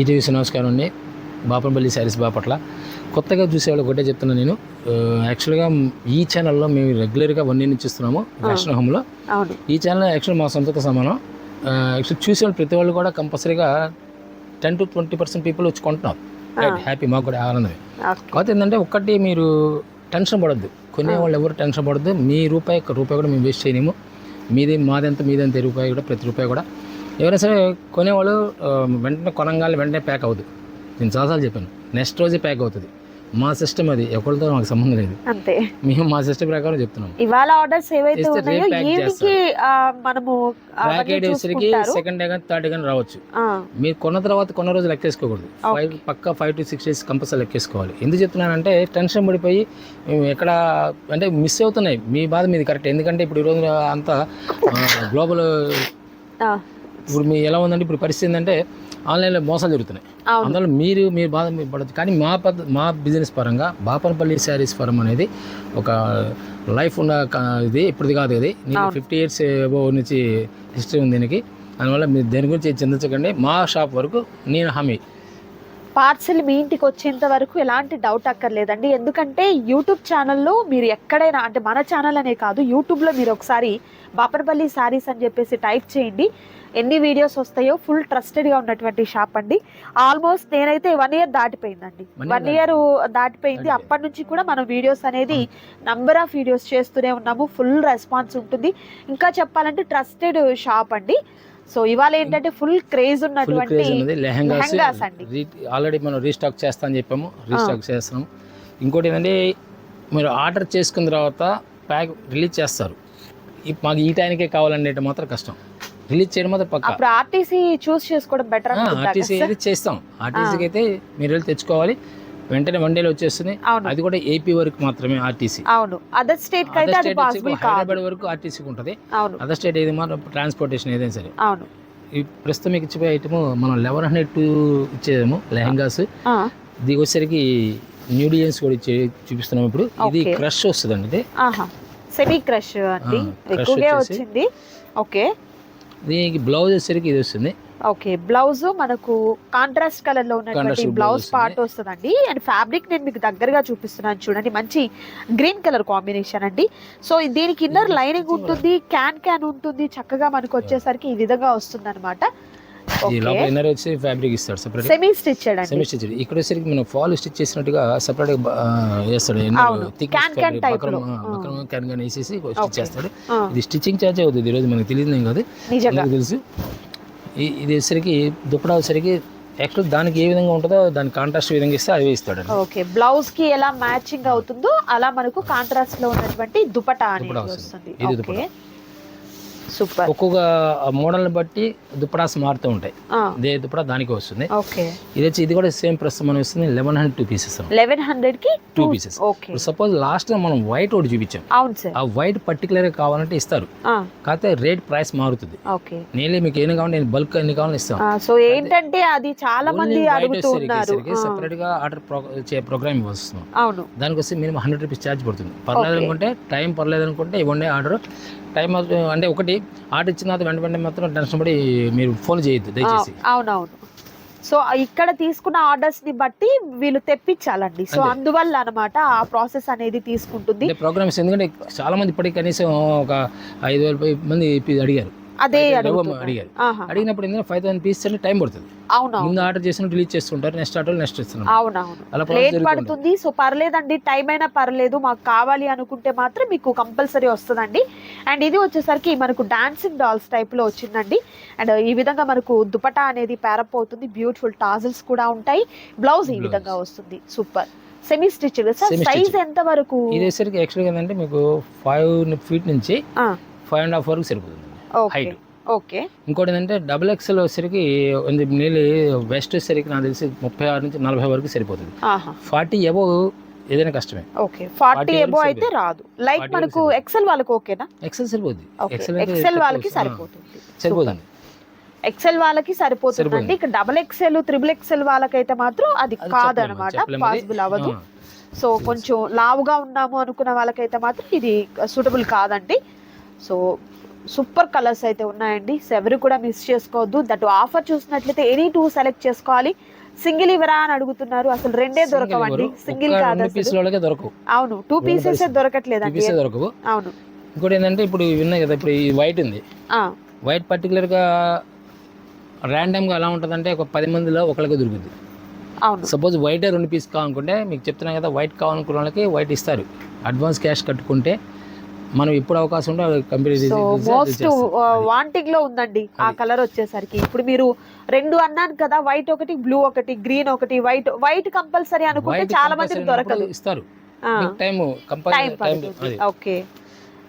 ఈటీవీస్ నమస్కారం అండి. బాపనపల్లి శారీస్ బాపట్ల కొత్తగా చూసేవాళ్ళు ఒకటే చెప్తున్నా నేను. యాక్చువల్గా ఈ ఛానల్లో మేము రెగ్యులర్గా వన్ నుంచి ఇస్తున్నాము ఫ్యాషన్ హోమ్లో ఈ ఛానల్ యాక్చువల్ మా సొంతతో సమానం. యాక్చువల్ చూసేవాళ్ళు ప్రతి వాళ్ళు కూడా కంపల్సరీగా ten two twenty percent people వచ్చి కొంటున్నారు హ్యాపీ మాకు కూడా ఆనందమే. కాకపోతే ఏంటంటే ఒక్కటి మీరు టెన్షన్ పడద్దు. కొనే వాళ్ళు ఎవరు టెన్షన్ పడద్దు. మీ రూపాయి రూపాయి కూడా మేము వేస్ట్ చేయలేము. మీది మాదెంత మీదెంత రూపాయి కూడా ప్రతి రూపాయి కూడా. ఎవరైనా సరే కొనేవాళ్ళు వెంటనే కొనంగానే వెంటనే ప్యాక్ అవ్వదు నేను చాలాసార్లు చెప్పాను నెక్స్ట్ రోజే ప్యాక్ అవుతుంది. మా సిస్టమ్ అది ఎవరితో మాకు సంబంధం లేదు. అంతే. మేము మా సిస్టమ్ ప్రకారం చెప్తున్నాం. ఇవాళ ఆర్డర్స్ ఏవైతే ఉన్నాయో ఆ, మనము ప్యాకేజ్ వచ్చేసరికి. సెకండ్ డే కానీ థర్డ్ డే కానీ రావచ్చు. ఆ, మీరు కొన్న తర్వాత కొన్న రోజు లెక్కేసుకోకూడదు. ఫైవ్ పక్క five to six days compulsory లెక్కేసుకోవాలి. ఎందుకు చెప్తున్నానంటే టెన్షన్ పడిపోయి మేము ఎక్కడ అంటే మిస్ అవుతున్నాయి. మీ బాధ మీది కరెక్ట్ ఎందుకంటే ఇప్పుడు ఈరోజు అంతా గ్లోబల్ ఆ, ఇప్పుడు మీ ఎలా ఉందంటే ఇప్పుడు పరిస్థితి ఏంటంటే ఆన్లైన్లో మోసాలు జరుగుతున్నాయి. అందులో మీరు మీ బాధ మీరు పడదు కానీ మా పద్ధ మా బిజినెస్ పరంగా బాపనపల్లి శారీస్ ఫరం అనేది ఒక లైఫ్ ఉన్న ఇది ఇప్పటిది కాదు ఇది. నేను ఫిఫ్టీ ఇయర్స్ అబోవ్ నుంచి హిస్టరీ ఉంది దీనికి. అందువల్ల మీరు దేని గురించి చింతించకండి. మా షాప్ వరకు నేను హామీ. పార్సల్ మీ ఇంటికి వచ్చేంత వరకు ఎలాంటి డౌట్ అక్కర్లేదండి. ఎందుకంటే యూట్యూబ్ ఛానల్లో మీరు ఎక్కడైనా అంటే మన ఛానల్ అనే కాదు యూట్యూబ్లో మీరు ఒకసారి బాపనపల్లి శారీస్ అని చెప్పేసి టైప్ చేయండి. ఎన్ని వీడియోస్ వస్తాయో ఫుల్ ట్రస్టెడ్గా ఉన్నటువంటి షాప్ అండి. ఆల్మోస్ట్ నేనైతే వన్ ఇయర్ దాటిపోయిందండి. వన్ ఇయర్ దాటిపోయింది. అప్పటి నుంచి కూడా మనం వీడియోస్ అనేది నంబర్ ఆఫ్ వీడియోస్ చేస్తూనే ఉన్నాము. ఫుల్ రెస్పాన్స్ ఉంటుంది. ఇంకా చెప్పాలంటే ట్రస్టెడ్ షాప్ అండి. సో ఇవాళ ఏంటంటే ఫుల్ క్రేజ్ ఉన్నటువంటి లెహంగాస్ అండి. ఆల్రెడీ మనం రీస్టాక్ చేస్తా అని చెప్పాము రీస్టాక్ చేస్తున్నాం. ఇంకోటి ఏంటంటే మీరు ఆర్డర్ చేసుకున్న తర్వాత ప్యాక్ రిలీజ్ చేస్తారు. మాకు ఈ టైంకే కావాలనేది మాత్రం కష్టం. రిలీజ్ చేయడం మాత్రం పక్క. ఆర్టీసీ చూస్ చేసుకోవడం బెటర్ ఆర్టీసీ అయితే చేస్తాం. ఆర్టీసీకి అయితే మీరు వెళ్ళి తెచ్చుకోవాలి. వెంటనే వన్ డేలో వచ్చేస్తుంది. అది కూడా ఏపీ వరకు మాత్రమే ఆర్టీసీ అవును. అదర్ స్టేట్ అయితే అది పాసిబుల్ కాదు హైదరాబాద్ వరకు ఆర్టీసీకి ఉంటుంది. అవును. అదర్ స్టేట్ ఏది మాత్రం ట్రాన్స్పోర్టేషన్ ఏదైనా సరే. అవును. ఈ ప్రస్తుతం మీకు ఇచ్చిపోయే ఐటమ్ మనం లెవెన్ హండ్రెడ్ టూ ఇచ్చేదేమో లెహంగాస్ దీనికి వచ్చేసరికి న్యూ డిజైన్స్ కూడా ఇచ్చే చూపిస్తున్నాం ఇప్పుడు. ఇది. క్రష్ వస్తుందండి ఇది. సెమీ క్రష్ అండి. ఎక్కువగా వచ్చింది. ఓకే. దీనికి బ్లౌజ్ వచ్చేసరికి ఇది వస్తుంది. ఓకే బ్లౌజ్ మనకు కాంట్రాస్ట్ కలర్లో ఉన్నటువంటి బ్లౌజ్. పార్ట్ వస్తుందండి. అండ్ ఫ్యాబ్రిక్ నేను మీకు దగ్గరగా చూపిస్తున్నాను చూడండి మంచి గ్రీన్ కలర్ కాంబినేషన్ అండి. సో దీనికి ఇన్నర్ లైనింగ్ stitching ఉంటుంది క్యాన్ క్యాన్ ఉంటుంది చక్కగా మనకు వచ్చేసరికి ఈ విధంగా వస్తుంది అనమాట ఈ ఇన్నర్ వచ్చి ఫ్యాబ్రిక్ ఇస్తాడు సెపరేట్ సెమీ స్టిచ్డ్ అండి. సెమీ స్టిచ్ ఇక్కడ వచ్చేసరికి మనం ఫాల్ స్టిచ్ చేసినట్టుగా సెపరేట్ వేస్తాడు. లో. క్యాన్ క్యాన్ వేసేసి స్టిచ్. చేస్తాడు. ఆ, ఇది స్టిచ్చింగ్ ఛార్జ్ అవుతుంది ఈరోజు మనకి తెలియదు కాదు. తెలుసు? ఈ- ఇది వచ్చేసరికి దుప్పడా వచ్చేసరికి యాక్చువల్ దానికి ఏ విధంగా ఉంటుందో దాని కాంట్రాస్ట్ విధంగా ఇస్తే అది ఇస్తాడు ఓకే బ్లౌజ్కి ఎలా మ్యాచింగ్ అవుతుందో అలా మనకు కాంట్రాస్ట్లో ఉన్నటువంటి దుపటా అనేది వస్తుంది. ఇది ఓకే. సూపర్. ఒక్కొక్క మోడల్ని బట్టి దుప్పడాస్ మారుతూ ఉంటాయి. ఇదే దుప్పడా దానికి వస్తుంది. ఓకే. ఇది వచ్చి ఇది కూడా సేమ్ ప్రస్తుతం మనం వస్తుంది eleven hundred two pieces eleven హండ్రెడ్కి టూ పీసెస్ సపోజ్ లాస్ట్లో మనం వైట్ ఒకటి చూపించాం. అవును సార్. ఆ వైట్ పర్టికులర్గా కావాలంటే ఇస్తారు. కాకపోతే రేట్ ప్రైస్ మారుతుంది. ఓకే. నేనే మీకు ఏం కావాలి నేను బల్క్ ఎన్ని కావాలని ఇస్తాను. సో ఏంటంటే అది చాలా మంది అడుగుతూ ఉన్నారు. ఆ, సెపరేట్గా ఆర్డర్ ప్రోగ్రామ్ ఇవ్వస్తున్నాం అవును. దానికి వస్తే మినిమం హండ్రెడ్ రూపీస్ ఛార్జ్ పడుతుంది. పర్లేదు. అనుకుంటే టైం పర్లేదు అనుకుంటే ఇవ్వండి ఆర్డర్. టైం అంటే ఒకటి ఆర్డర్ ఇచ్చిన తర్వాత వెంట వెంటనే మాత్రం టెన్షన్ పడి మీరు ఫోన్ చేయొద్దు దయచేసి. అవునవును. సో ఇక్కడ తీసుకున్న ఆర్డర్స్ని బట్టి వీళ్ళు తెప్పించాలండి. సో అదే. అందువల్ల అన్నమాట ఆ ప్రాసెస్ అనేది తీసుకుంటుంది. ప్రోగ్రామ్స్ ఎందుకంటే చాలా మంది ఇప్పటికి కనీసం ఒక ఐదు వేల పై మంది అడిగారు. అదే. అడిగారు. అడిగినప్పుడు ఏంటంటే ఫైవ్ థౌసండ్ పీస్ అంటే టైం పడుతుంది. అవునవును. ముందు ఆర్డర్ చేసిన రిలీజ్ చేస్తుంటారు నెక్స్ట్ ఆర్డర్ నెక్స్ట్ ఇస్తున్నాం అవునవును. అలా లేట్ పడుతుంది సో పర్లేదండి టైం అయినా పర్లేదు మాకు కావాలి అనుకుంటే మాత్రం మీకు కంపల్సరీ వస్తుందండి. అండ్ ఇది వచ్చేసరికి మనకు డాన్సింగ్ డాల్స్ టైప్లో వచ్చిందండి. అండ్ ఈ విధంగా మనకు దుపటా అనేది ప్యారప్ అవుతుంది. బ్యూటిఫుల్ టాజిల్స్ కూడా ఉంటాయి. బ్లౌజ్ ఈ. విధంగా వస్తుంది. Super semi stitch sir size. ఎంత వరకు? ఇది వచ్చేసరికి యాక్చువల్గా ఏంటంటే మీకు ఫైవ్ ఫీట్ నుంచి ఫైవ్ అండ్ హాఫ్ వరకు సరిపోతుంది. హైట్. ఓకే. ఇంకోటి ఏంటంటే డబుల్ ఎక్స్ఎల్ వచ్చేసరికి నీళ్ళు వెస్ట్ వచ్చేసరికి నాకు తెలిసి ముప్పై ఆరు నుంచి నలభై వరకు సరిపోతుంది. ఫార్టీ ఎబో ఏదైనా కష్టమే. ఓకే. ఫార్టీ 40 ఎబో అయితే రాదు. లైక్ 40 మనకు ఎక్సెల్ వాళ్ళకి ఓకేనా? ఎక్సెల్ సరిపోద్ది. ఎక్సెల్ వాళ్ళకి సరిపోతుంది. సరిపోతుంది ఎక్సెల్ వాళ్ళకి సరిపోతుంది. ఇక డబల్ ఎక్సెల్ త్రిబుల్ ఎక్సెల్ వాళ్ళకైతే మాత్రం అది కాదనమాట. పాసిబుల్ అవ్వదు. సో కొంచెం లావుగా ఉన్నాము అనుకున్న వాళ్ళకైతే మాత్రం ఇది సూటబుల్ కాదండి. సో సూపర్ కలర్స్ అయితే ఉన్నాయండి. సో ఎవరు కూడా మిస్ చేసుకోవద్దు. దట్ ఆఫర్ చూసినట్లయితే ఎనీ టూ సెలెక్ట్ చేసుకోవాలి. సింగిల్ ఇవరా అని అడుగుతున్నారు. అసలు రెండే దొరకవండి. సింగిల్ కాదు అవును. Two pieces. దొరకట్లేదండి. దొరకవు. అవును. ఇంకోటి ఏంటంటే ఇప్పుడు ఉన్నాయి కదా ఇప్పుడు ఈ వైట్ ఉంది. వైట్ పర్టికులర్గా ర్యాండమ్గా ఎలా ఉంటుందంటే ఒక పది మందిలో ఒకరికి దొరుకుతుంది అవును. సపోజ్ వైటే రెండు పీస్ కావాలనుకుంటే మీకు చెప్తున్నాను కదా వైట్ కావాలనుకున్న వాళ్ళకి వైట్ ఇస్తారు. అడ్వాన్స్ క్యాష్ కట్టుకుంటే మనం ఇప్పుడు అవకాశం ఉంటే కంపెనీ సో మోస్ట్ వాంటింగ్లో ఉందండి ఆ. కలర్ వచ్చేసరికి. ఇప్పుడు మీరు రెండు అన్నాను కదా వైట్ ఒకటి బ్లూ ఒకటి గ్రీన్ ఒకటి వైట్ వైట్ కంపల్సరీ అనుకుంటే చాలా మందికి దొరకదు. ఇస్తారు. టైం కంపల్సరీ ఓకే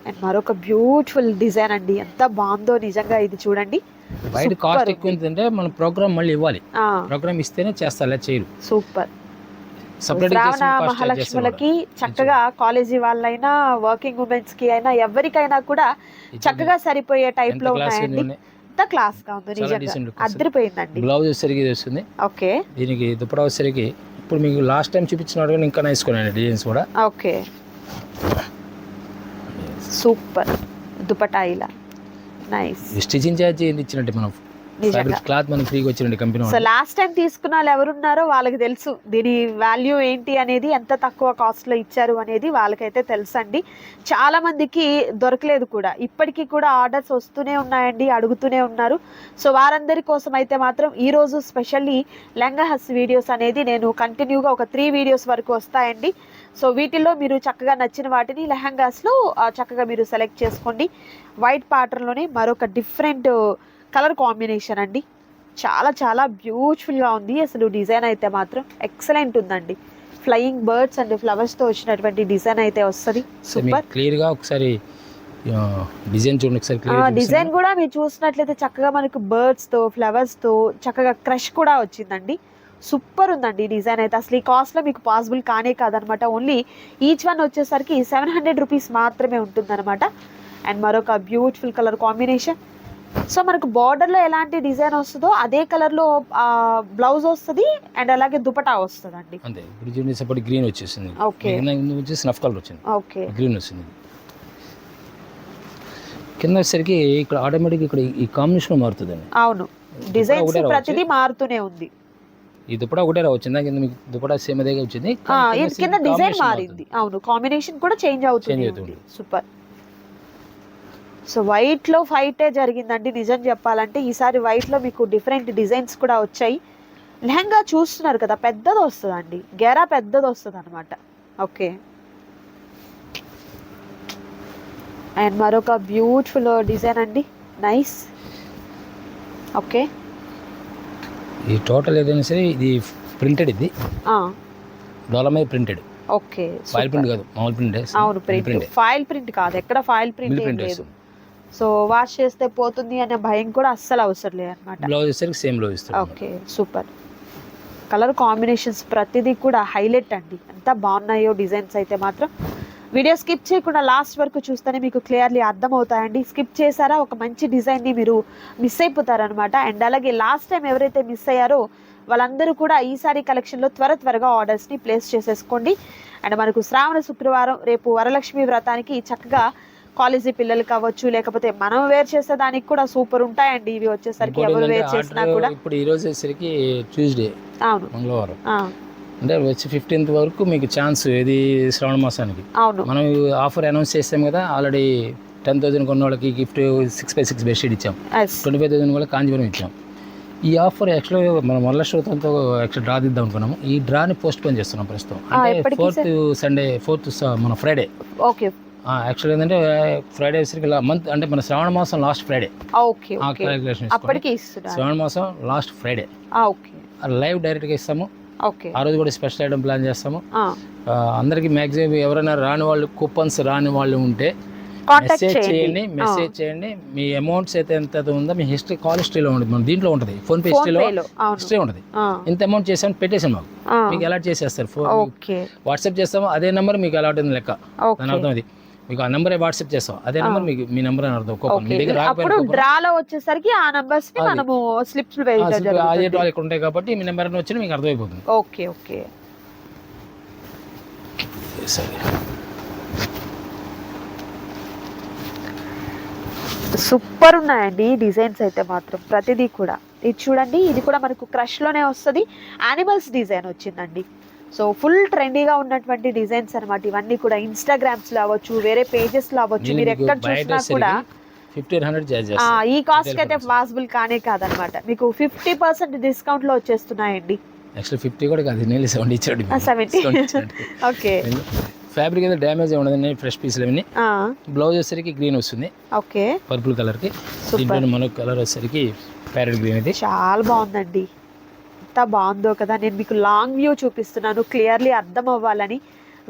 అండ్ మరొక బ్యూటిఫుల్ డిజైన్ అండి. ఎంత బాగుందో నిజంగా ఇది చూడండి. White Super. కాస్ట్. ఎక్కువ ఏంటంటే మన ప్రోగ్రామ్ మళ్ళీ ఇవ్వాలి. ప్రోగ్రామ్ ఇస్తేనే చేస్తారు అలా చేయరు. సూపర్ శ్రావణ మహాలక్ష్ములకి చక్కగా కాలేజీ వాళ్ళైనా వర్కింగ్ ఉమెన్స్కి అయినా ఎవరికైనా కూడా చక్కగా సరిపోయే టైప్లో ఉన్నాయండి. క్లాస్గా ఉంది నిజంగా. బ్లౌజ్ వచ్చేసరికి వస్తుంది ఓకే. దీనికి దుప్పటా వచ్చేసరికి ఇప్పుడు మీకు లాస్ట్ టైం చూపించినట్టు ఇంకా నేర్చుకున్నాను డిజైన్స్ కూడా. ఓకే. సూపర్. దుపటా ఇలా. నైస్ స్టిచింగ్ ఛార్జ్ ఇచ్చినట్టు మనం క్లాత్ మనకి ఫ్రీగా వచ్చినట్టు కంపెనీ సో లాస్ట్ టైం తీసుకున్న వాళ్ళు ఎవరున్నారో వాళ్ళకి తెలుసు. దీని వాల్యూ ఏంటి అనేది ఎంత తక్కువ కాస్ట్లో ఇచ్చారు అనేది వాళ్ళకైతే తెలుసు అండి చాలా మందికి దొరకలేదు కూడా. ఇప్పటికీ కూడా ఆర్డర్స్ వస్తూనే ఉన్నాయండి అడుగుతూనే ఉన్నారు. సో వారందరి కోసం అయితే మాత్రం ఈ రోజు స్పెషల్లీ లెంగహస్ వీడియోస్ అనేది నేను కంటిన్యూగా ఒక త్రీ వీడియోస్ వరకు వస్తాయండి. సో వీటిల్లో మీరు చక్కగా నచ్చిన వాటిని లెహంగాస్లో చక్కగా మీరు సెలెక్ట్ చేసుకోండి. వైట్ ప్యాటర్న్లోనే మరొక డిఫరెంట్ కలర్ కాంబినేషన్ అండి. చాలా చాలా బ్యూటిఫుల్గా ఉంది. అసలు డిజైన్ అయితే మాత్రం ఎక్సలెంట్ ఉందండి. ఫ్లయింగ్ బర్డ్స్ అండ్ ఫ్లవర్స్తో వచ్చినటువంటి డిజైన్ అయితే వస్తుంది. సూపర్ క్లియర్గా ఒకసారి డిజైన్ చూడండి ఒకసారి డిజైన్ కూడా మీరు చూసినట్లయితే చక్కగా మనకు birds తో ఫ్లవర్స్తో చక్కగా క్రష్ కూడా వచ్చిందండి. సూపర్ ఉందండి డిజైన్ అయితే. అసలు ఈ కాస్ట్లో మీకు పాసిబుల్ కానే కాదనమాట. ఓన్లీ ఈచ్ వన్ వచ్చేసరికి సెవెన్ హండ్రెడ్ రూపీస్ మాత్రమే ఉంటుందన్నమాట. అండ్ మరొక బ్యూటిఫుల్ కలర్ కాంబినేషన్ సో మనకు బార్డర్లో ఎలాంటి డిజైన్ వస్తుందో అదే కలర్లో బ్లౌజ్ వస్తుంది అండ్ అలాగే దుపటా వస్తుందండి. అంతే. ఇప్పుడు చూడండి సపోర్ట్ గ్రీన్ వచ్చేసింది. ఓకే. వచ్చి స్నఫ్ కలర్ వచ్చింది. ఓకే. గ్రీన్ వచ్చింది. కింద వచ్చేసరికి ఇక్కడ ఆటోమేటిక్ ఇక్కడ ఈ కాంబినేషన్ మారుతుందండి. అవును. డిజైన్స్ రావచ్చు. ప్రతిదీ మారుతూనే ఉంది. ఈ దుపటా ఒకటే రావచ్చు కింద మీకు దుపటా సేమ్ అదే వచ్చింది. కింద డిజైన్ మారింది. అవును. కాంబినేషన్ కూడా చేంజ్ అవుతుంది. సూపర్ సో వైట్లో ఫైటే జరిగిందండి. నిజం చెప్పాలంటే ఈసారి వైట్లో మీకు డిఫరెంట్ డిజైన్స్ కూడా వచ్చాయి. లెహంగా చూస్తున్నారు కదా పెద్దది వస్తుందండి. గెరా పెద్దది వస్తుంది అనమాట ఓకే. అండ్ మరొక బ్యూటిఫుల్ డిజైన్ అండి. నైస్. ఓకే. ఈ టోటల్ ఏదైనా సరే ఇది ప్రింటెడ్ ఇది. డోలమై ప్రింటెడ్. ఓకే ఫైల్ ప్రింట్ కాదు మామూలు ప్రింట్. అవును ప్రింట్. ఫైల్ ప్రింట్ కాదు ఎక్కడ ఫైల్ ప్రింట్ లేదు. సో వాష్ చేస్తే పోతుంది అనే భయం కూడా అస్సలు అవసరం లేదు అనమాట బ్లౌజ్ వచ్చేసరికి సేమ్ బ్లౌజ్ ఇస్తారు ఓకే సూపర్ కలర్ కాంబినేషన్స్ ప్రతిదీ కూడా హైలైట్ అండి. ఎంత బాగున్నాయో డిజైన్స్ అయితే మాత్రం. వీడియో స్కిప్ చేయకుండా లాస్ట్ వరకు చూస్తేనే మీకు క్లియర్లీ అర్థమవుతాయండి. స్కిప్ చేశారా? ఒక మంచి డిజైన్ని మీరు మిస్ అయిపోతారనమాట అండ్ అలాగే లాస్ట్ టైం ఎవరైతే మిస్ అయ్యారో వాళ్ళందరూ కూడా ఈసారి కలెక్షన్లో త్వర త్వరగా ఆర్డర్స్ని ప్లేస్ చేసేసుకోండి. అండ్ మనకు శ్రావణ శుక్రవారం రేపు వరలక్ష్మి వ్రతానికి చక్కగా కాలేజీ పిల్లలు కావచ్చు లేకపోతే మనం వేర్ చేసే దానికి కూడా సూపర్ ఉంటాయండి. ఇవి వచ్చేసరికి ఎవరు వేర్ చేసినా కూడా. ఇప్పుడు ఈ రోజు వచ్చేసరికి ట్యూస్డే అవును. మంగళవారం. ఆ, అంటే వచ్చి ఫిఫ్టీన్త్ వరకు మీకు ఛాన్స్ ఇది శ్రావణ మాసానికి? అవును. మనం ఆఫర్ అనౌన్స్ చేసాం కదా ఆల్రెడీ టెన్ థౌసండ్ కొన్న వాళ్ళకి gift six by six bedsheet ఇచ్చాం. ట్వంటీ ఫైవ్ థౌసండ్ కూడా కాంజీవరం ఇచ్చాం. ఈ ఆఫర్ యాక్చువల్గా మనం వల్ల శ్రోతంతో యాక్చువల్ డ్రా దిద్దాం అనుకున్నాము. ఈ డ్రాని పోస్ట్ పోన్ చేస్తున్నాం ప్రస్తుతం. అంటే ఫోర్త్ సండే ఫోర్త్ మన ఫ్రైడే ఓకే యాక్చువల్ ఏంటంటే ఫ్రైడే వచ్చరికి మంత్ అంటే మన శ్రావణ మాసం లాస్ట్ ఫ్రైడే ఓకే క్యాలిక్యులేషన్ అప్పటికి శ్రావణ మాసం లాస్ట్ ఫ్రైడే ఓకే. లైవ్ డైరెక్ట్గా ఇస్తాము. ఓకే. ఆ రోజు కూడా స్పెషల్ ఐటమ్ ప్లాన్ చేస్తాము. అందరికీ మ్యాక్సిమం ఎవరైనా రాని వాళ్ళు కూపన్స్ రాని వాళ్ళు ఉంటే మెసేజ్ చేయండి. మెసేజ్ చేయండి. మీ అమౌంట్స్ అయితే ఎంత ఉందో మీ హిస్టరీ కాల్ హిస్టరీలో ఉంటుంది. మన దీంట్లో ఉంటుంది. ఫోన్ పే హిస్టరీలో హిస్టరీ ఉంటుంది. ఇంత అమౌంట్ చేసాము పెట్టేసాం మాకు. మీకు అలాట్ చేసేస్తారు. ఫోన్ వాట్సాప్ చేస్తాము అదే నెంబర్ మీకు అలాట్ ఉంది లెక్క. దాని అర్థం అది. మీకు ఆ నెంబరే వాట్సాప్ చేస్తాం. అదే నెంబర్ మీకు మీ నెంబర్ అని అర్థం. కూపన్ మీ దగ్గర అప్పుడు డ్రాలో వచ్చేసరికి ఆ నంబర్స్ని అది. మనము స్లిప్స్ వేయడం అదే వాళ్ళు ఇక్కడ ఉంటాయి కాబట్టి మీ నెంబర్ అని వచ్చి మీకు అర్థమైపోతుంది. Okay okay. సరే సూపర్ ఉన్నాయండి డిజైన్స్ అయితే మాత్రం ప్రతిదీ కూడా. ఇది చూడండి ఇది కూడా మనకు క్రష్లోనే వస్తుంది. యానిమల్స్ డిజైన్ వచ్చిందండి. సో ఫుల్ ట్రెండీగా ఉన్నటువంటి డిజైన్స్ అన్నమాట. ఇవన్నీ కూడా ఇన్స్టాగ్రామ్స్లో అవ్వచ్చు వేరే పేజెస్లో అవ్వచ్చు. మీరు ఎక్కడ చూసినా కూడా ఫిఫ్టీన్ హండ్రెడ్ ఈ కాస్ట్ Retail అయితే. పాసిబుల్ కానే కాదనమాట మీకు ఫిఫ్టీ పర్సెంట్ డిస్కౌంట్లో వచ్చేస్తున్నాయండి. యాక్చువల్లీ ఫిఫ్టీ కూడా కాదు నేను సెవెంటీ ఇచ్చాడు సెవెంటీ ఓకే ఫ్యాబ్రిక్ అయితే డ్యామేజ్ ఉండదండి ఫ్రెష్ పీసులు అవన్నీ బ్లౌజ్ వచ్చేసరికి గ్రీన్ వస్తుంది. ఓకే పర్పుల్ కలర్కి. దీంట్లో మనో కలర్ వచ్చేసరికి ప్యారెట్ గ్రీన్ ఇది. చాలా బాగుందండి. ఎంత బాగుందో కదా నేను మీకు లాంగ్ వ్యూ చూపిస్తున్నాను క్లియర్లీ అర్థం అవ్వాలని.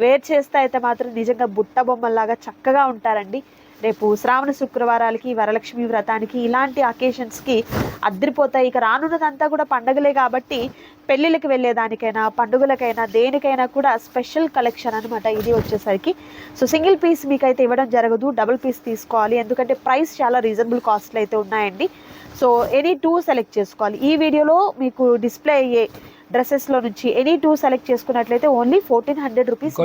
వేర్ చేస్తే అయితే మాత్రం నిజంగా బుట్ట బొమ్మల్లాగా చక్కగా ఉంటారండి. రేపు శ్రావణ శుక్రవారాలకి వరలక్ష్మి వ్రతానికి ఇలాంటి అకేషన్స్కి అద్దరిపోతాయి. ఇక రానున్నదంతా కూడా పండగలే కాబట్టి పెళ్ళిళ్ళకి వెళ్ళేదానికైనా పండుగలకైనా దేనికైనా కూడా స్పెషల్ కలెక్షన్ అనమాట ఇది వచ్చేసరికి. సో సింగిల్ పీస్ మీకైతే ఇవ్వడం జరగదు డబుల్ పీస్ తీసుకోవాలి. ఎందుకంటే ప్రైస్ చాలా రీజనబుల్ కాస్ట్లో అయితే ఉన్నాయండి. సో ఎనీ టూ సెలెక్ట్ చేసుకోవాలి. ఈ వీడియోలో మీకు డిస్ప్లే అయ్యే డ్రెస్సెస్లో నుంచి ఎనీ టూ సెలెక్ట్ చేసుకున్నట్లయితే only fourteen hundred rupees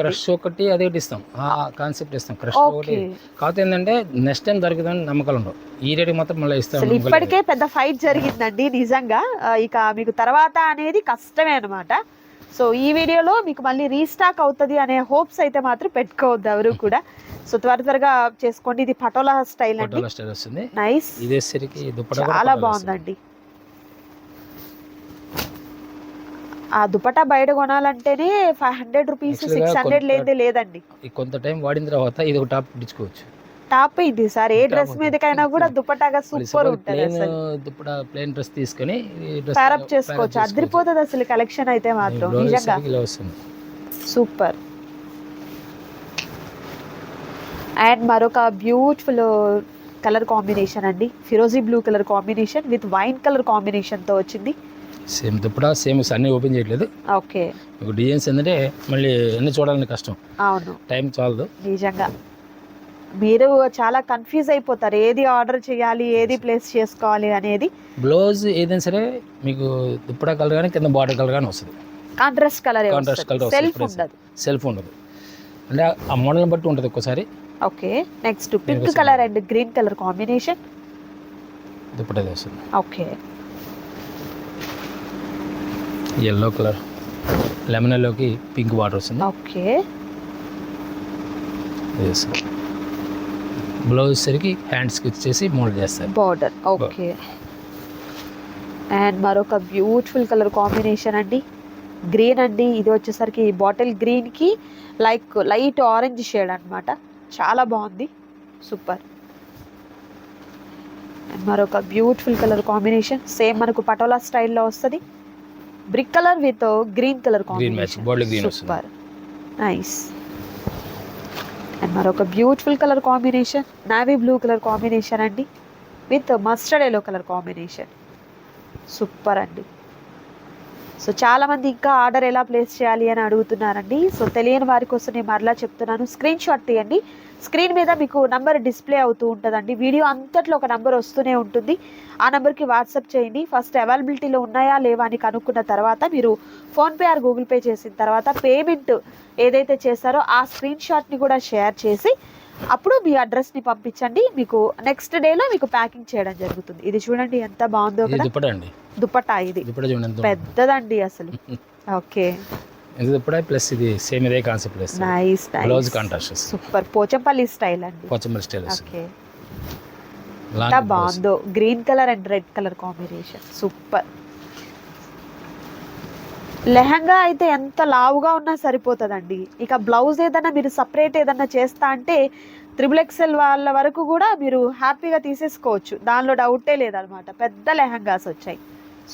crush ఒకటి అదే ఇస్తాం. ఆ కాన్సెప్ట్ ఇస్తాం. క్రష్ ఒకటి. కాకపోతే ఏంటంటే నెక్స్ట్ టైం దొరుకుతుందని నమ్మకాలు ఉండవు ఈ రేట్ మాత్రం మళ్ళీ ఇస్తాం ఇప్పటికే పెద్ద ఫైట్ జరిగిందండి నిజంగా. ఇక మీకు తర్వాత అనేది కష్టమే అనమాట సో ఈ వీడియోలో మీకు మళ్ళీ రీస్టాక్ అవుతుంది అనే హోప్స్ అయితే మాత్రం పెట్టుకోవద్దు ఎవరు కూడా. సో త్వర త్వరగా చేసుకోండి. ఇది పటోలా స్టైల్ అండి. నైస్. ఇది వచ్చేసరికి దుప్పటా కూడా చాలా. బాగుందండి. ఆ దుపట్టా బయట కొనాలంటేనే five hundred rupees six hundred లేదే లేదండి. కొంత టైం వాడిన తర్వాత ఇది ఒక టాప్ ఇచ్చుకోవచ్చు. టాప్ ఇది సార్. ఏ డ్రెస్. మీదకైనా కూడా దుపట్టాగా సూపర్ ఉంటుంది అసలు. ప్లేన్ డ్రెస్ తీసుకొని ప్యారప్ చేసుకోవచ్చు. అదిరిపోతుంది అసలు కలెక్షన్ అయితే మాత్రం. నిజంగా. సూపర్. అండ్ మరొక బ్యూటిఫుల్ కలర్ కాంబినేషన్ అండి. ఫిరోజీ blue colour combination with wine colour కాంబినేషన్తో వచ్చింది. సేమ్ దుప్పటా సేమ్ అన్ని ఓపెన్ చేయట్లేదు. ఓకే. డిజైన్స్ ఏంటంటే మళ్ళీ అన్ని చూడాలని కష్టం. అవును. టైం చాలదు. నిజంగా. మీరు చాలా కన్ఫ్యూజ్ అయిపోతారు. ఏది ఆర్డర్ చేయాలి ఏది ప్లేస్ చేసుకోవాలి అనేది. బ్లౌజ్ ఏదైనా సరే మీకు దుప్పటా కలర్ కానీ కింద బార్డర్ కలర్ కానీ వస్తుంది. కాంట్రాస్ట్ కలర్ colour వస్తుంది. సెల్ఫ్. ఉండదు. సెల్ఫ్ ఉండదు. అంటే ఆ మోడల్ని బట్టి ఉంటుంది ఒక్కోసారి. Okay next pink. Colour and green colour combination dupatta వస్తుంది. ఓకే ఎల్లో కలర్ లెమన్ ఎల్లోకి పింక్ బార్డర్ వస్తుంది. ఓకే బ్లౌజ్ సరికి హ్యాండ్స్కి వచ్చేసి మోల్డ్ చేస్తారు. బార్డర్ ఓకే అండ్ మరొక బ్యూటిఫుల్ కలర్ కాంబినేషన్ అండి. గ్రీన్ అండి. ఇది వచ్చేసరికి బాటిల్ గ్రీన్కి లైక్ లైట్ ఆరెంజ్ షేడ్ అన్నమాట. చాలా బాగుంది. సూపర్ అండ్ మరొక బ్యూటిఫుల్ కలర్ కాంబినేషన్ సేమ్ మనకు పటోలా స్టైల్లో వస్తుంది. Brick colour with green colour combination super nice and మరొక beautiful colour combination navy blue colour combination అండి. With mustard yellow colour combination super అండి. సో చాలామంది ఇంకా ఆర్డర్ ఎలా ప్లేస్ చేయాలి అని అడుగుతున్నారండి. సో తెలియని వారి కోసం నేను మరలా చెప్తున్నాను. స్క్రీన్ షాట్ తీయండి. స్క్రీన్ మీద మీకు నంబర్ డిస్ప్లే అవుతూ ఉంటుందండి. వీడియో అంతట్లో ఒక నంబర్ వస్తూనే ఉంటుంది. ఆ నెంబర్కి వాట్సాప్ చేయండి. ఫస్ట్ అవైలబిలిటీలో ఉన్నాయా లేవా అని కనుక్కున్న తర్వాత మీరు ఫోన్పే ఆర్ గూగుల్ పే చేసిన తర్వాత పేమెంట్ ఏదైతే చేస్తారో ఆ స్క్రీన్ షాట్ని కూడా షేర్ చేసి అప్పుడు మీ అడ్రస్ని పంపించండి. మీకు నెక్స్ట్ డేలో మీకు ప్యాకింగ్ చేయడం జరుగుతుంది. ఇది చూడండి ఎంత బాగుందో కదా. దుపట్టా ఇది. చూడండి పెద్దదండి అసలు. ఓకే. ఇది ప్లస్ ఇది సేమ్ ఇదే concept nice blouse contrast super. Pochampally style అండి. Pochampally style okay. ఎంత బాగుందో. Green colour and red colour combination super lehenga అయితే ఎంత లావుగా ఉన్నా సరిపోతుందండి. ఇక బ్లౌజ్ ఏదన్నా మీరు సపరేట్ ఏదన్నా చేస్తా అంటే త్రిబుల్ ఎక్సెల్ వాళ్ళ వరకు కూడా మీరు హ్యాపీగా తీసేసుకోవచ్చు. దానిలో డౌటే లేదనమాట. పెద్ద లెహంగాస్ వచ్చాయి.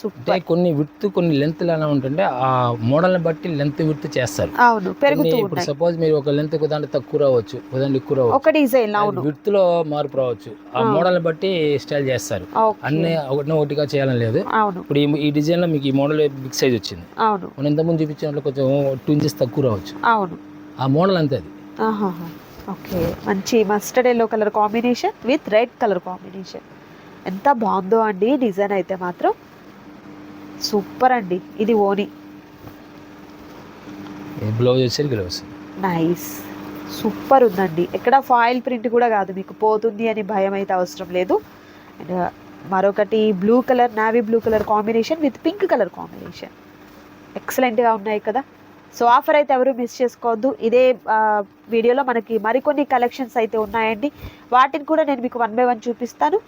అంటే కొన్ని విత్ కొన్ని లెంత్ ఎలా ఉంటుంటే ఆ మోడల్ని బట్టి లెంత్ విత్ చేస్తారు. అవును పెరుగుతూ ఇప్పుడు సపోజ్ మీరు ఒక లెంత్ దాంట్లో తక్కువ రావచ్చు దాంట్లో ఎక్కువ రావచ్చు. ఒక డిజైన్ అవును. విత్లో మార్పు రావచ్చు. ఆ. మోడల్ని బట్టి స్టైల్ చేస్తారు. అన్ని ఒకటి ఒకటిగా చేయాలని లేదు. ఇప్పుడు ఈ- డిజైన్లో మీకు ఈ మోడల్ బిగ్ సైజ్ వచ్చింది. అవును. మనం ఇంతకుముందు చూపించినట్లు కొంచెం టూ ఇంచెస్ తక్కువ రావచ్చు. అవును. ఆ మోడల్ అంతే అది. ఓకే. మంచి mustard yellow colour combination with red colour combination. ఎంత బాగుందో అండి డిజైన్ అయితే మాత్రం. సూపర్ అండి. ఇది ఓని. బ్లౌజ్ ఇలా వస్తుంది నైస్. సూపర్ ఉందండి. ఎక్కడ ఫాయిల్ ప్రింట్ కూడా కాదు. మీకు పోతుంది అని భయం అయితే అవసరం లేదు. అండ్ మరొకటి blue colour navy blue colour combination with pink colour combination. ఎక్సలెంట్గా ఉన్నాయి కదా. సో ఆఫర్ అయితే ఎవరు మిస్ చేసుకోవద్దు. ఇదే ఆ, వీడియోలో మనకి మరికొన్ని కలెక్షన్స్ అయితే ఉన్నాయండి. వాటిని కూడా నేను మీకు వన్ బై వన్ చూపిస్తాను.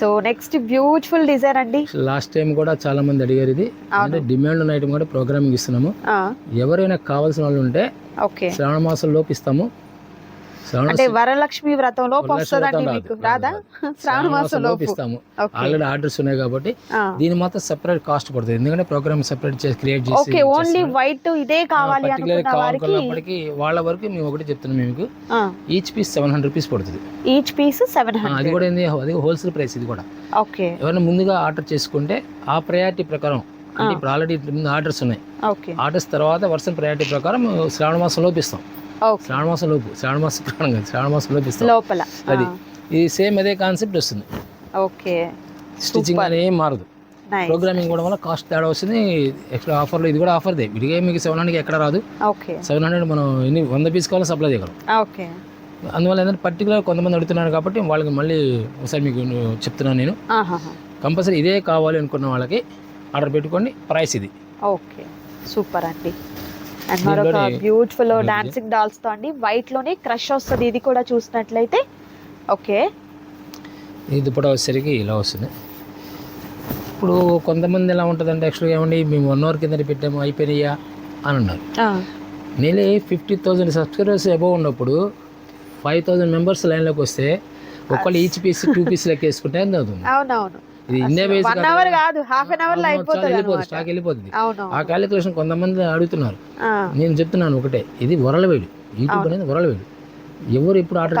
సో నెక్స్ట్ బ్యూటిఫుల్ డిజైన్ అండి. లాస్ట్ టైం కూడా చాలా మంది అడిగారు ఇది. అంటే డిమాండ్ ఉన్న ఐటమ్ కూడా ప్రోగ్రామింగ్ ఇస్తున్నాము. ఎవరైనా కావాల్సిన వాళ్ళు ఉంటే శ్రావణ మాసం లోపు ఇస్తాము. అంటే వరలక్ష్మి వ్రతం లోపు వస్తుందండి మీకు. రాదు, శ్రావణ మాసం లోపు ఇస్తాము. ఆల్రెడీ ఆర్డర్స్ ఉన్నాయి కాబట్టి. దీని మాత్రం సెపరేట్ కాస్ట్ పడుతుంది. ఎందుకంటే ప్రోగ్రామ్ సెపరేట్ చేసి క్రియేట్ చేసి ఓకే ఓన్లీ వైట్ ఇదే కావాలి అనుకున్న వారికి వాళ్ళ వరకు మేము ఒకటి చెప్తున్నాం మీకు. Each piece seven hundred rupees పడుతుంది. ఈచ్ పీస్ సెవెన్ ఆ, అది హండ్రెడ్ కూడా ఏంది? అది హోల్సేల్ ప్రైస్ ఇది కూడా. ఓకే. ఎవరైనా ముందుగా ఆర్డర్ చేసుకుంటే ఆ ప్రయారిటీ ప్రకారం అంటే ఇప్పుడు ఆల్రెడీ ముందు ఆర్డర్స్ ఉన్నాయి. ఆర్డర్స్ తర్వాత వర్షం ప్రయారిటీ ప్రకారం శ్రావణ మాసం లోపు ఇస్తాం. ఓకే శ్రావణ మాసం లోపు శ్రావణ మాసం ప్రకారం కాదు శ్రావణ మాసం లోపు ఇస్తాం. లోపల. అది ఇది సేమ్ అదే కాన్సెప్ట్ వస్తుంది. ఓకే. స్టిచ్చింగ్ అనేది ఏం మారదు ప్రోగ్రామింగ్ కూడా వల్ల కాస్ట్ తేడా వస్తుంది. ఎక్స్ట్రా ఆఫర్లో ఇది కూడా ఆఫర్దే. విడిగా మీకు సెవెన్ హండ్రెడ్కి ఎక్కడ రాదు. సెవెన్ హండ్రెడ్ మనం ఎన్ని వంద పీస్ కావాలో సప్లై చేయగలం. ఓకే. అందువల్ల ఏంటంటే పర్టికులర్ కొంతమంది అడుగుతున్నారు కాబట్టి వాళ్ళకి మళ్ళీ ఒకసారి మీకు చెప్తున్నాను నేను. కంపల్సరీ ఇదే కావాలి అనుకున్న వాళ్ళకి ఆర్డర్ పెట్టుకోండి. ప్రైస్ ఇది. ఓకే. సూపర్ అండి. అండ్ మరొక బ్యూటిఫుల్ ఇది. డాన్సింగ్ డాల్స్తో అండి. వైట్లోనే క్రష్ వస్తుంది. ఇది కూడా చూసినట్లయితే. ఓకే. ఈ దుప్పటా వచ్చేసరికి ఇలా వస్తుంది. ఇప్పుడు కొంతమంది ఎలా ఉంటుందంటే యాక్చువల్గా ఏమండి మేము వన్ అవర్ కింద పెట్టాము అయిపోయినాయా అని అన్నారు. నేనే ఫిఫ్టీ థౌసండ్ సబ్స్క్రైబర్స్ అబౌవ్ ఉన్నప్పుడు ఫైవ్ థౌసండ్ మెంబర్స్ లైన్లోకి వస్తే ఒకళ్ళు ఈచ్ పీస్ టూ పీస్ లెక్క వేసుకుంటే అవుతుంది. అవునవును. ఇది వన్ అవర్ కాదు. హాఫ్ అన్ అవర్లో అయిపోతుంది స్టాక్ వెళ్ళిపోతుంది ఆ క్యాలిక్యులేషన్ కొంతమంది అడుగుతున్నారు. నేను చెప్తున్నాను ఒకటే ఇది వరలవేడు యూట్యూబ్ అనేది వరలవేడు ఎవరు ఇప్పుడు ఆర్డర్.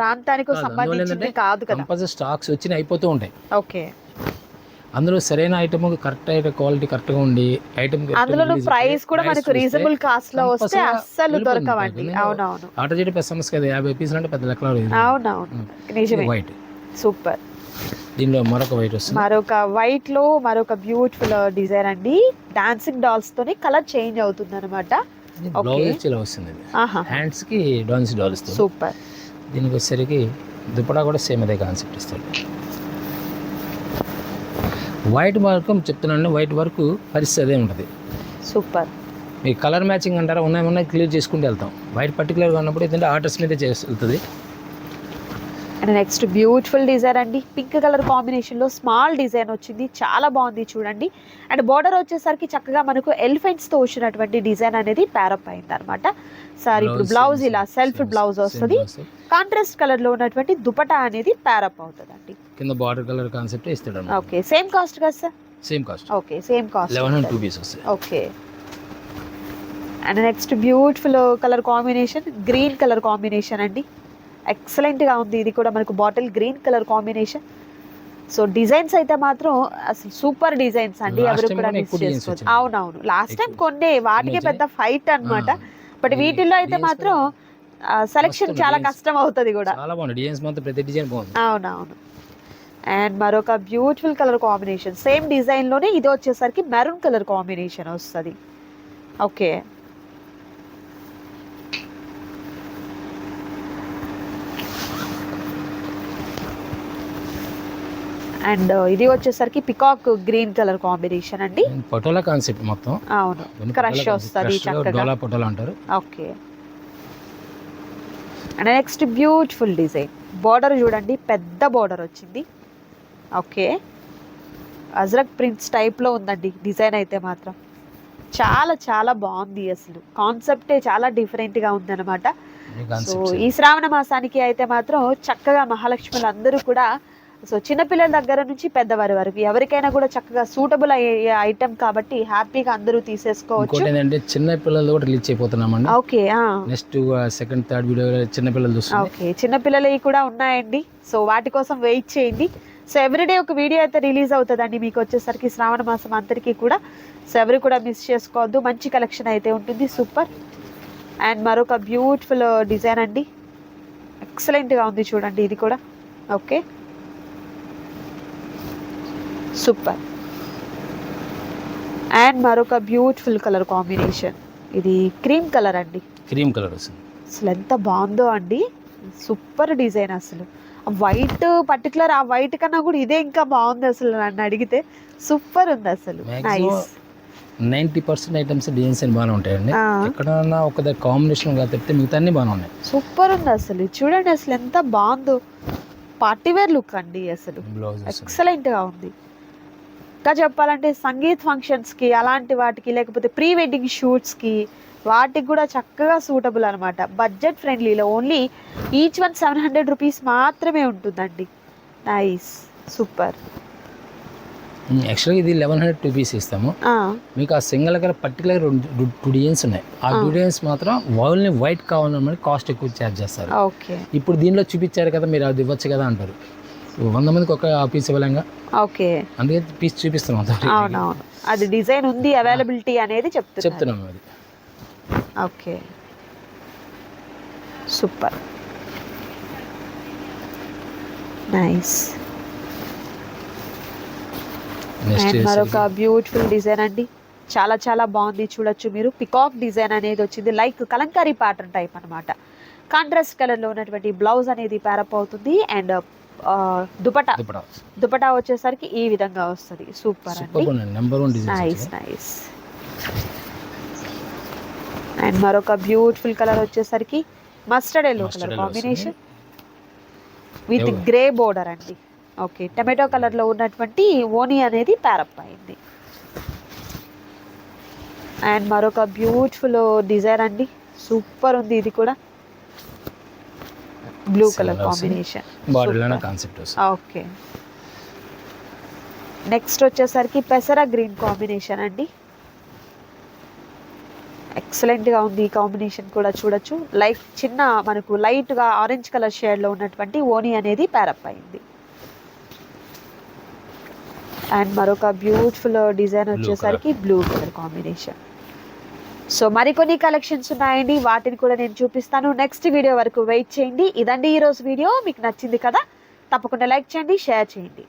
ప్రాంతానికి కాదు, సంబంధించింది కంపల్సరీ స్టాక్స్ వచ్చి అయిపోతూ ఉంటాయి. ఓకే. అందులో సరైన ఐటమ్ కరెక్ట్ ఐటమ్ క్వాలిటీ కరెక్ట్గా ఉండి ఐటమ్ అందులో ప్రైస్ కూడా మనకు రీజనబుల్ కాస్ట్లో వస్తే అస్సలు దొరకవండి. అవునవును. ఆర్డర్ చేయడం పెద్ద సమస్య కదా. యాభై పీసులు అంటే పెద్ద లెక్కలో అవునవును. నిజమే. White super. దీనిలో మరొక వైట్ వస్తుంది. మరొక వైట్లో మరొక బ్యూటిఫుల్ డిజైన్ అండి. డాన్సింగ్ డాల్స్ తోని కలర్ చేంజ్ అవుతుంది అనమాట బ్లౌజ్ వచ్చి ఇలా వస్తుంది హ్యాండ్స్కి డాల్స్ సూపర్ దీనికి వచ్చేసరికి దుప్పటా కూడా సేమ్ అదే కాన్సెప్ట్ ఇస్తాడు. వైట్ వర్క్ చెప్తున్నాను వైట్ వర్క్ పరిస్థితి అదే ఉంటుంది. సూపర్ మీ కలర్ మ్యాచింగ్ అంటారా? ఉన్నాయి ఉన్నాయి క్లియర్ చేసుకుంటూ వెళ్తాం. వైట్ పర్టికులర్గా ఉన్నప్పుడు ఏంటంటే ఆర్డర్స్ మీద చేసి వెళ్తుంది అండ్ నెక్స్ట్ బ్యూటిఫుల్ డిజైన్ అండి. పింక్ కలర్ కాంబినేషన్లో స్మాల్ డిజైన్ వచ్చింది. చాలా బాగుంది చూడండి. అండ్ బార్డర్ వచ్చేసరికి చక్కగా మనకు ఎలిఫెంట్స్తో వచ్చినటువంటి డిజైన్ అనేది ప్యారప్ అయింది అనమాట సార్ ఇప్పుడు బ్లౌజ్ ఇలా సెల్ఫ్ బ్లౌజ్ వస్తుంది. కాంట్రాస్ట్ కలర్లో ఉన్నటువంటి దుపటా అనేది ప్యారప్ అవుతుంది అండి కింద బార్డర్ కలర్ కాన్సెప్ట్ ఇస్తాడు ఓకే సేమ్ కాస్ట్ కదా sir same cost okay same cost eleven two okay and next beautiful colour combination green colour combination అండి. ఎక్సలెంట్గా ఉంది. ఇది కూడా మనకు bottle green colour combination. So designs అయితే మాత్రం అసలు సూపర్ డిజైన్స్ అండి. ఎవరు కూడా మిస్ చేసుకోవచ్చు. అవునవును. Last time. కొన్నే వాటికే. పెద్ద ఫైట్ అన్నమాట. బట్ వీటిల్లో అయితే మాత్రం సెలెక్షన్ చాలా. కష్టం అవుతుంది కూడా. అవునవును. అండ్ మరొక బ్యూటిఫుల్ కలర్ కాంబినేషన్ సేమ్ డిజైన్లోనే ఇది వచ్చేసరికి మెరూన్ కలర్ కాంబినేషన్ వస్తుంది. ఓకే అండ్ ఇది వచ్చేసరికి పికాక్ గ్రీన్ కలర్ కాంబినేషన్ అండి. పటోలా కాన్సెప్ట్ మొత్తం. అవును. క్రష్ వస్తుంది చక్కగా. పటోలా అంటారు. Okay. And next beautiful design. Border చూడండి పెద్ద బార్డర్ వచ్చింది. ఓకే. అజ్రక్ ప్రింట్స్ టైప్లో ఉందండి డిజైన్ అయితే మాత్రం. చాలా చాలా బాగుంది అసలు. కాన్సెప్టే చాలా డిఫరెంట్గా ఉందన్నమాట. సో ఈ శ్రావణ మాసానికి అయితే మాత్రం చక్కగా మహాలక్ష్ములు అందరూ కూడా సో చిన్నపిల్లల దగ్గర నుంచి పెద్దవారి వరకు ఎవరికైనా కూడా చక్కగా సూటబుల్ అయ్యే ఐటెం కాబట్టి హ్యాపీగా అందరూ తీసేసుకోవచ్చు. ఏంటంటే చిన్న పిల్లలు కూడా release అయిపోతున్నామండి. Okay. Next second third video చిన్న పిల్లలు ఓకే చిన్నపిల్లలవి కూడా ఉన్నాయండి. సో వాటి కోసం వెయిట్ చేయండి. సో ఎవ్రీడే ఒక వీడియో అయితే రిలీజ్ అవుతుందండి. మీకు వచ్చేసరికి శ్రావణ మాసం అందరికీ కూడా. సో ఎవరు కూడా మిస్ చేసుకోవద్దు. మంచి కలెక్షన్ అయితే ఉంటుంది. సూపర్ అండ్ మరొక బ్యూటిఫుల్ డిజైన్ అండి. ఎక్సలెంట్గా ఉంది చూడండి ఇది కూడా. ఓకే సూపర్ అండ్ మరొక బ్యూటిఫుల్ కలర్ కాంబినేషన్ ఇది క్రీమ్ కలర్ అండి. క్రీమ్ కలర్ వస్తుంది. అసలు ఎంత బాగుందో అండి. సూపర్ డిజైన్ అసలు. వైట్ పర్టికులర్ ఆ వైట్ కన్నా కూడా ఇదే ఇంకా బాగుంది అసలు నన్ను అడిగితే. సూపర్ ఉంది అసలు. Nice ninety percent items designs బాగానే ఉంటాయండి. ఎక్కడన్నా ఒక కాంబినేషన్గా తప్పితే మిగతా అన్ని బాగానే ఉన్నాయి. సూపర్ ఉంది అసలు. చూడండి అసలు ఎంత బాగుందో. పార్టీ వేర్ లుక్ అండి అసలు. ఎక్సలెంట్గా ఉంది. ఇంకా చెప్పాలంటే సంగీత్ ఫంక్షన్స్కి అలాంటి వాటికి లేకపోతే ప్రీ వెడ్డింగ్ షూట్స్కి వాటికి కూడా చక్కగా సూటబుల్ అనమాట budget ఫ్రెండ్లీలో only each one seven hundred rupees మాత్రమే ఉంటుందండి. నైస్ సూపర్ యాక్చువల్గా ఇది లెవెన్ హండ్రెడ్ టూ పీస్ ఇస్తాము మీకు ఆ సింగిల్ దగ్గర పర్టికులర్ టూ డిజైన్స్ ఉన్నాయి. ఆ. టూ డిజైన్స్ మాత్రం ఓన్లీ వైట్ కావాలన్నమాట కాస్ట్ ఎక్కువ ఛార్జ్ చేస్తారు. ఓకే ఇప్పుడు దీనిలో చూపించారు కదా మీరు అది ఇవ్వచ్చు కదా అంటారు. వంద మందికి ఒక పీస్ ఇవ్వలేంగా? ఓకే. అందుకే పీస్ చూపిస్తున్నాం అవునవును. అది డిజైన్ ఉంది అవైలబిలిటీ అనేది చెప్తున్నారు. చెప్తున్నాం అది. ఓకే. సూపర్. నైస్. మరొక బ్యూటిఫుల్ డిజైన్ అండి. చాలా చాలా బాగుంది. చూడొచ్చు మీరు. పికాక్ డిజైన్ అనేది వచ్చింది. లైక్ కలంకారీ ప్యాటర్న్ టైప్ అన్నమాట. కాంట్రాస్ట్ కలర్లో ఉన్నటువంటి బ్లౌజ్ అనేది ప్యారప్ అవుతుంది. అండ్ దుపటా. దుపటా. వచ్చేసరికి ఈ విధంగా వస్తుంది. సూపర్ అండి. నైస్ నైస్ అండ్ మరొక బ్యూటిఫుల్ కలర్ వచ్చేసరికి mustard yellow colour combination with. Grey border అండి. ఓకే టమాటో కలర్లో ఉన్నటువంటి ఓని అనేది ప్యారప్ అయింది. అండ్ మరొక బ్యూటిఫుల్ డిజైన్ అండి. సూపర్ ఉంది ఇది కూడా. Blue colour. కాంబినేషన్ బాడీలోనే కాన్సెప్ట్ వస్తుంది. ఓకే నెక్స్ట్ వచ్చేసరికి పెసర గ్రీన్ కాంబినేషన్ అండి. ఎక్సలెంట్గా ఉంది ఈ కాంబినేషన్ కూడా చూడొచ్చు. లైట్ చిన్న మనకు లైట్గా ఆరెంజ్ కలర్ షేడ్లో ఉన్నటువంటి ఓని అనేది ప్యారప్ అయింది. అండ్ మరొక బ్యూటిఫుల్ డిజైన్ వచ్చేసరికి బ్లూ కలర్ కాంబినేషన్ సో మరికొన్ని కలెక్షన్స్ ఉన్నాయండి. వాటిని కూడా నేను చూపిస్తాను. నెక్స్ట్ వీడియో వరకు వెయిట్ చేయండి. ఇదండి ఈరోజు వీడియో మీకు నచ్చింది కదా తప్పకుండా లైక్ చేయండి షేర్ చేయండి.